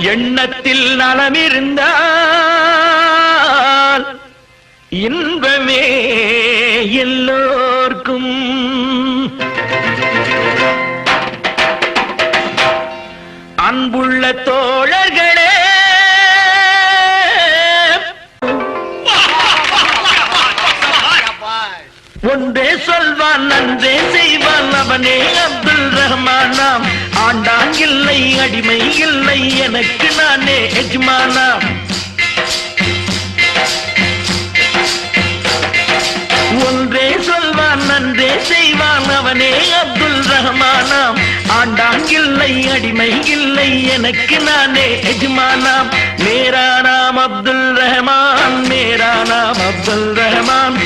எண்ணத்தில் நலமிருந்தால் இன்பமே எல்லோர்க்கும். அன்புள்ள தோழர்களே. ஒன்றே சொல்வான் நன்றே செய்வான் அவனே அப்துல் ரஹ்மானாம் ஆண்டான் இல்லை அடிமை இல்லை எனக்கு நானே எஜ்மானாம் ஒன்றே சொல்வான் நன்றே செய்வான் அவனே அப்துல் ரஹமானாம் ஆண்டான் இல்லை அடிமை இல்லை எனக்கு நானே எஜ்மானாம் மேரா நாம் அப்துல் ரஹமான் மேரா நாம் அப்துல் ரஹமான்.